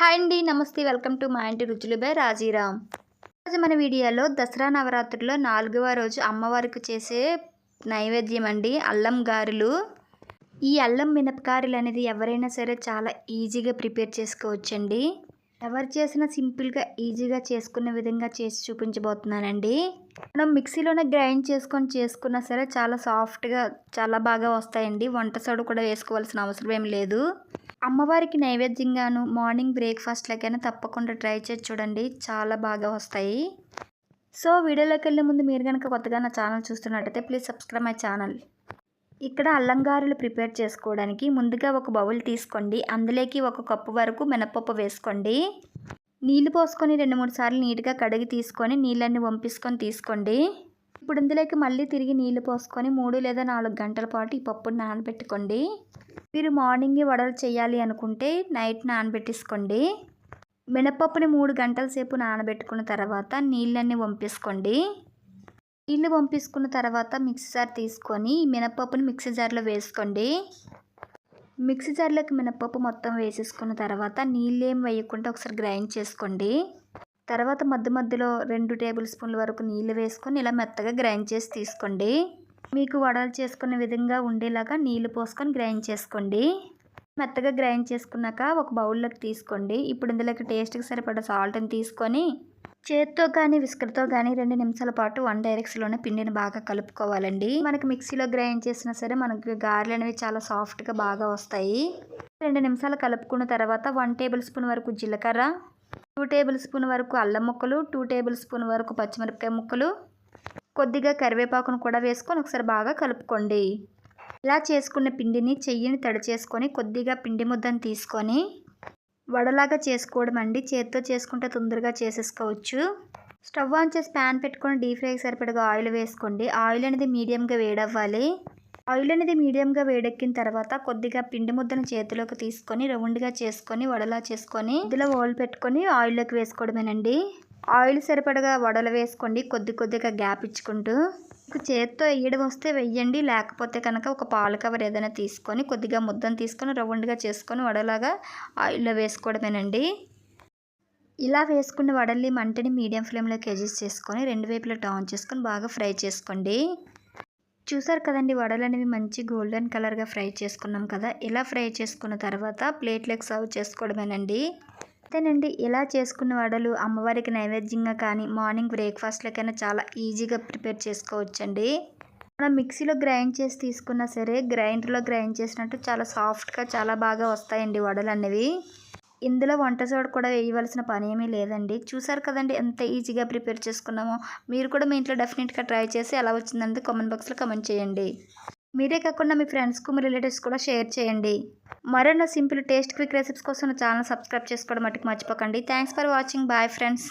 Hi అండి నమస్తే welcome to మా ఇంటి రుచులు బై రాజీరామ్. ఈరోజు మన వీడియోలో దసరా నవరాత్రుల్లో నాలుగవ రోజు అమ్మవారికి చేసే నైవేద్యం అండి అల్లం గారెలు. ఈ అల్లం మినపకారులు అనేది ఎవరైనా సరే చాలా ఈజీగా ప్రిపేర్ చేసుకోవచ్చండి. ఎవరు చేసినా సింపుల్గా ఈజీగా చేసుకునే విధంగా చేసి చూపించబోతున్నానండి. మనం మిక్సీలోనే గ్రైండ్ చేసుకొని చేసుకున్నా సరే చాలా సాఫ్ట్గా చాలా బాగా వస్తాయండి. వంట సోడు కూడా వేసుకోవాల్సిన అవసరం ఏం లేదు. అమ్మవారికి నైవేద్యంగాను మార్నింగ్ బ్రేక్ఫాస్ట్లకైనా తప్పకుండా ట్రై చేసి చూడండి. చాలా బాగా వస్తాయి. సో వీడియోలోకి వెళ్ళే ముందు మీరు కనుక కొత్తగా నా ఛానల్ చూస్తున్నట్టయితే ప్లీజ్ సబ్స్క్రైబ్ మై ఛానల్. ఇక్కడ అల్లంగారులు ప్రిపేర్ చేసుకోవడానికి ముందుగా ఒక బౌల్ తీసుకోండి. అందులోకి ఒక కప్పు వరకు మినపప్పు వేసుకోండి. నీళ్ళు పోసుకొని రెండు మూడు సార్లు నీట్గా కడిగి తీసుకొని నీళ్ళన్ని వంపించుకొని తీసుకోండి. ఇప్పుడు ఇందులోకి మళ్ళీ తిరిగి నీళ్ళు పోసుకొని మూడు లేదా నాలుగు గంటల పాటు ఈ పప్పుని నానబెట్టుకోండి. మీరు మార్నింగ్ వడలు చేయాలి అనుకుంటే నైట్ నానబెట్టేసుకోండి. మినపప్పుని మూడు గంటల సేపు నానబెట్టుకున్న తర్వాత నీళ్ళన్నీ వంపేసుకోండి. నీళ్ళు పంపించుకున్న తర్వాత మిక్సీ జార్ తీసుకొని మినపప్పుని మిక్సీ జార్లో వేసుకోండి. మిక్సీ జార్లోకి మినపప్పు మొత్తం వేసేసుకున్న తర్వాత నీళ్ళు వేయకుండా ఒకసారి గ్రైండ్ చేసుకోండి. తర్వాత మధ్య మధ్యలో రెండు టేబుల్ స్పూన్ల వరకు నీళ్ళు వేసుకొని ఇలా మెత్తగా గ్రైండ్ చేసి తీసుకోండి. మీకు వడలు చేసుకునే విధంగా ఉండేలాగా నీళ్ళు పోసుకొని గ్రైండ్ చేసుకోండి. మెత్తగా గ్రైండ్ చేసుకున్నాక ఒక బౌల్లోకి తీసుకోండి. ఇప్పుడు ఇందులోకి టేస్ట్కి సరిపడా సాల్ట్ని తీసుకొని చేత్తో కానీ విస్కర్తో కానీ రెండు నిమిషాల పాటు వన్ డైరెక్షన్లోనే పిండిని బాగా కలుపుకోవాలండి. మనకి మిక్సీలో గ్రైండ్ చేసినా సరే మనకి గారెలు అనేవి చాలా సాఫ్ట్గా బాగా వస్తాయి. రెండు నిమిషాలు కలుపుకున్న తర్వాత వన్ టేబుల్ స్పూన్ వరకు జీలకర్ర టూ టేబుల్ స్పూన్ వరకు అల్లం ముక్కలు టూ టేబుల్ స్పూన్ వరకు పచ్చిమిరపకాయ ముక్కలు కొద్దిగా కరివేపాకును కూడా వేసుకొని ఒకసారి బాగా కలుపుకోండి. ఇలా చేసుకున్న పిండిని చెయ్యిని తడి చేసుకొని కొద్దిగా పిండి ముద్దను తీసుకొని వడలాగా చేసుకోవడం అండి. చేతితో చేసుకుంటే తొందరగా చేసేసుకోవచ్చు. స్టవ్ ఆన్ చేసి ప్యాన్ పెట్టుకొని డీప్ ఫ్రైకి సరిపడగా ఆయిల్ వేసుకోండి. ఆయిల్ అనేది మీడియంగా వేడవ్వాలి. ఆయిల్ అనేది మీడియంగా వేడెక్కిన తర్వాత కొద్దిగా పిండి ముద్దను చేతిలోకి తీసుకొని రౌండ్గా చేసుకొని వడలా చేసుకొని ఇందులో ఓల్ పెట్టుకొని ఆయిల్లోకి వేసుకోవడమేనండి. ఆయిల్ సరిపడగా వడలు వేసుకోండి కొద్ది కొద్దిగా గ్యాప్ ఇచ్చుకుంటూ. మీకు చేత్తో వేయడం వస్తే వెయ్యండి లేకపోతే కనుక ఒక పాల కవర్ ఏదైనా తీసుకొని కొద్దిగా ముద్దను తీసుకొని రౌండ్గా చేసుకొని వడలాగా ఆయిల్లో వేసుకోవడమేనండి. ఇలా వేసుకున్న వడల్ని మంటని మీడియం ఫ్లేమ్లోకి అడ్జస్ట్ చేసుకొని రెండు వైపులా టర్న్ చేసుకొని బాగా ఫ్రై చేసుకోండి. చూసారు కదండి వడలు అనేవి మంచి గోల్డెన్ కలర్గా ఫ్రై చేసుకున్నాం కదా. ఇలా ఫ్రై చేసుకున్న తర్వాత ప్లేట్లోకి సర్వ్ చేసుకోవడమేనండి. అంతేనండి ఇలా చేసుకున్న వడలు అమ్మవారికి నైవేద్యంగా కానీ మార్నింగ్ బ్రేక్ఫాస్ట్లకైనా చాలా ఈజీగా ప్రిపేర్ చేసుకోవచ్చండి. మనం మిక్సీలో గ్రైండ్ చేసి తీసుకున్నా సరే గ్రైండర్లో గ్రైండ్ చేసినట్టు చాలా సాఫ్ట్గా చాలా బాగా వస్తాయండి వడలు అనేవి ఇందులో వంట సోడ కూడా వేయవలసిన పని ఏమీ లేదండి. చూసారు కదండి ఎంత ఈజీగా ప్రిపేర్ చేసుకున్నామో. మీరు కూడా మీ ఇంట్లో డెఫినెట్గా ట్రై చేసి ఎలా వచ్చిందంటే కామెంట్ బాక్స్లో కమెంట్ చేయండి. మీరే కాకుండా మీ ఫ్రెండ్స్కు మీ రిలేటివ్స్ కూడా షేర్ చేయండి. మరెన్నో సింపుల్ టేస్ట్ క్విక్ రెసిపీస్ కోసం ఛానల్ సబ్స్క్రైబ్ చేసుకోవడం మటుకు మర్చిపోకండి. Thanks for watching. Bye friends.